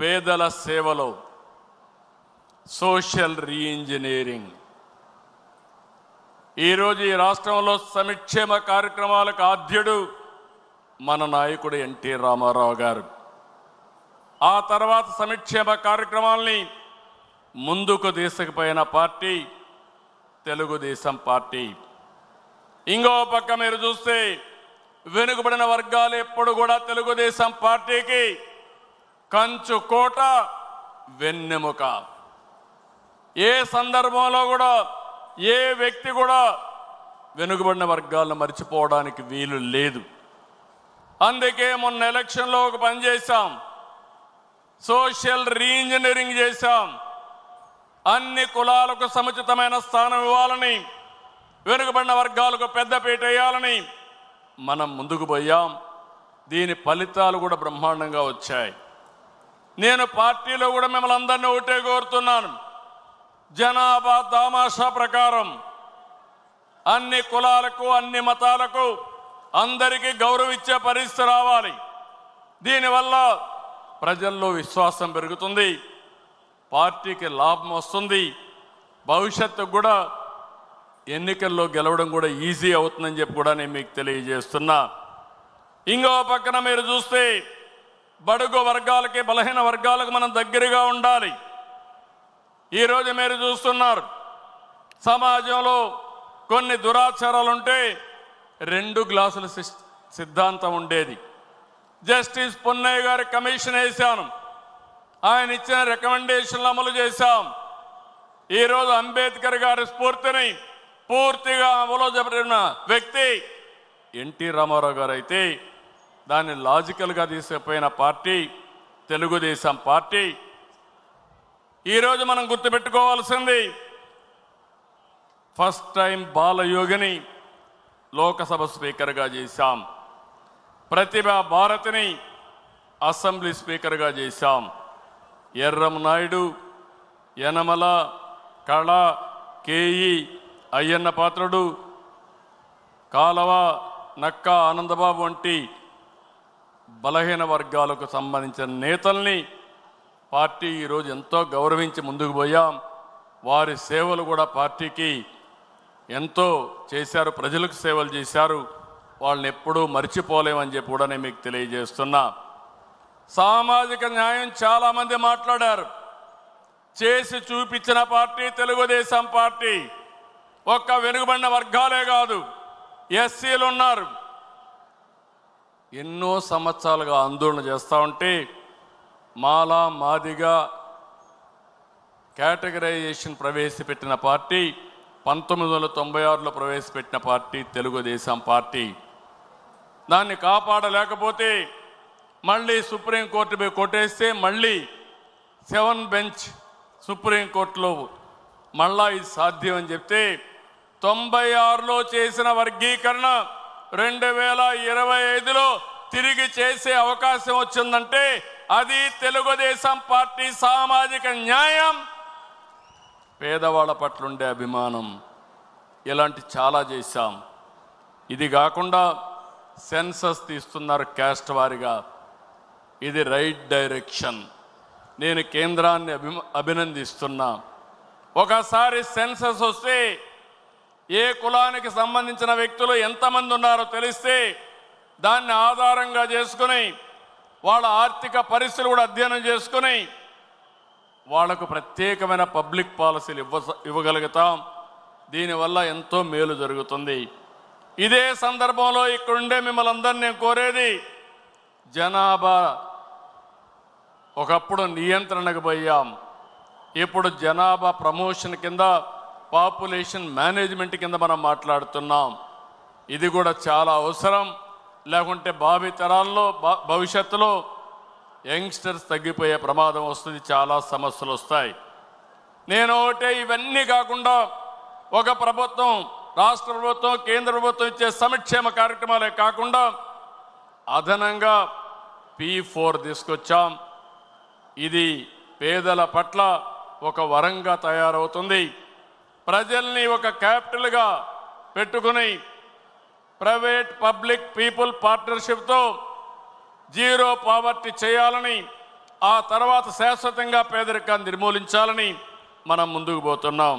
పేదల సేవలో social re-engineering. ఈరోజు ఈ రాష్ట్రంలో సంక్షేమ కార్యక్రమాలకు ఆద్యుడు మన నాయకుడు ఎన్టీ రామారావు గారు. ఆ తర్వాత సంక్షేమ కార్యక్రమాల్ని ముందుకు తీసుకుపోయిన పార్టీ తెలుగుదేశం పార్టీ. ఇంకో పక్క మీరు చూస్తే వెనుకబడిన వర్గాలు ఎప్పుడు కూడా తెలుగుదేశం పార్టీకి కంచు కోట వెన్నెముక ఏ సందర్భంలో కూడా ఏ వ్యక్తి కూడా వెనుకబడిన వర్గాలను మర్చిపోవడానికి వీలు లేదు. అందుకే మొన్న ఎలక్షన్లో ఒక పని చేశాం. సోషల్ రీఇంజనీరింగ్ చేశాం. అన్ని కులాలకు సముచితమైన స్థానం ఇవ్వాలని వెనుకబడిన వర్గాలకు పెద్దపీట వేయాలని మనం ముందుకు పోయాం. దీని ఫలితాలు కూడా బ్రహ్మాండంగా వచ్చాయి. నేను పార్టీలో కూడా మిమ్మల్ని అందరినీ ఒకటే కోరుతున్నాను. జనాభా దామాషా ప్రకారం అన్ని కులాలకు అన్ని మతాలకు అందరికీ గౌరవిచ్చే పరిస్థితి రావాలి. దీనివల్ల ప్రజల్లో విశ్వాసం పెరుగుతుంది పార్టీకి లాభం వస్తుంది. భవిష్యత్తుకు కూడా ఎన్నికల్లో గెలవడం కూడా ఈజీ అవుతుందని చెప్పి కూడా నేను మీకు తెలియజేస్తున్నా. ఇంకో పక్కన మీరు చూస్తే బడుగు వర్గాలకి బలహీన వర్గాలకు మనం దగ్గరగా ఉండాలి. ఈరోజు మీరు చూస్తున్నారు సమాజంలో కొన్ని దురాచారాలు ఉంటే రెండు గ్లాసుల సిద్ధాంతం ఉండేది. జస్టిస్ పున్నయ్య గారి కమిషన్ వేశాను. ఆయన ఇచ్చిన రికమెండేషన్లు అమలు చేశాం. ఈరోజు అంబేద్కర్ గారి స్ఫూర్తిని పూర్తిగా అమలు జరిపిన వ్యక్తి ఎన్టీ రామారావు గారు అయితే దాన్ని లాజికల్గా తీసుకుపోయిన పార్టీ తెలుగుదేశం పార్టీ. ఈరోజు మనం గుర్తుపెట్టుకోవాల్సింది ఫస్ట్ టైం బాలయోగిని లోకసభ స్పీకర్గా చేశాం. ప్రతిభ భారతిని అసెంబ్లీ స్పీకర్గా చేశాం. ఎర్రం నాయుడు యనమల కళ కేఈ అయ్యన్న పాత్రుడు కాలవ నక్క ఆనందబాబు వంటి బలహీన వర్గాలకు సంబంధించిన నేతల్ని పార్టీ ఈరోజు ఎంతో గౌరవించి ముందుకు పోయాం. వారి సేవలు కూడా పార్టీకి ఎంతో చేశారు. ప్రజలకు సేవలు చేశారు. వాళ్ళని ఎప్పుడూ మర్చిపోలేమని చెప్పి కూడా నేను మీకు తెలియజేస్తున్నా. సామాజిక న్యాయం చాలామంది మాట్లాడారు. చేసి చూపించిన పార్టీ తెలుగుదేశం పార్టీ. ఒక్క వెనుకబడిన వర్గాలే కాదు. ఎస్సీలు ఉన్నారు. ఎన్నో సంవత్సరాలుగా ఆందోళన చేస్తూ ఉంటే మాలా మాదిగా కేటగరైజేషన్ ప్రవేశపెట్టిన పార్టీ పంతొమ్మిది వందల తొంభై ఆరులో ప్రవేశపెట్టిన పార్టీ తెలుగుదేశం పార్టీ. దాన్ని కాపాడలేకపోతే మళ్ళీ సుప్రీంకోర్టు పోయి కొట్టేస్తే మళ్ళీ సెవెన్ బెంచ్ సుప్రీంకోర్టులో మళ్ళా ఇది సాధ్యం అని చెప్తే తొంభై ఆరులో చేసిన వర్గీకరణ రెండు వేల ఇరవై ఐదులో తిరిగి చేసే అవకాశం వచ్చిందంటే అది తెలుగుదేశం పార్టీ సామాజిక న్యాయం. పేదవాళ్ళ పట్ల ఉండే అభిమానం ఇలాంటి చాలా చేశాం. ఇది కాకుండా సెన్సస్ తీస్తున్నారు క్యాస్ట్ వారిగా. ఇది రైట్ డైరెక్షన్. నేను కేంద్రాన్ని అభి అభినందిస్తున్నా. ఒకసారి సెన్సస్ వస్తే ఏ కులానికి సంబంధించిన వ్యక్తులు ఎంతమంది ఉన్నారో తెలిస్తే దాన్ని ఆధారంగా చేసుకుని వాళ్ళ ఆర్థిక పరిస్థితులు కూడా అధ్యయనం చేసుకుని వాళ్ళకు ప్రత్యేకమైన పబ్లిక్ పాలసీలు ఇవ్వ ఇవ్వగలుగుతాం. దీనివల్ల ఎంతో మేలు జరుగుతుంది. ఇదే సందర్భంలో ఇక్కడుండే మిమ్మల్ని అందరినీ నేను కోరేది జనాభా ఒకప్పుడు నియంత్రణకు పోయాం. ఇప్పుడు జనాభా ప్రమోషన్ కింద పాపులేషన్ మేనేజ్మెంట్ కింద మనం మాట్లాడుతున్నాం. ఇది కూడా చాలా అవసరం. లేకుంటే భావి తరాల్లో భవిష్యత్తులో యంగ్స్టర్స్ తగ్గిపోయే ప్రమాదం వస్తుంది చాలా సమస్యలు వస్తాయి. నేను ఒకటే ఇవన్నీ కాకుండా ఒక ప్రభుత్వం రాష్ట్ర ప్రభుత్వం కేంద్ర ప్రభుత్వం ఇచ్చే సంక్షేమ కార్యక్రమాలే కాకుండా అదనంగా పీ ఫోర్ తీసుకొచ్చాం. ఇది పేదల పట్ల ఒక వరంగా తయారవుతుంది. ప్రజల్ని ఒక క్యాపిటల్గా పెట్టుకుని ప్రైవేట్ పబ్లిక్ పీపుల్ పార్ట్నర్షిప్తో జీరో పావర్టీ చేయాలని ఆ తర్వాత శాశ్వతంగా పేదరికాన్ని నిర్మూలించాలని మనం ముందుకు పోతున్నాం.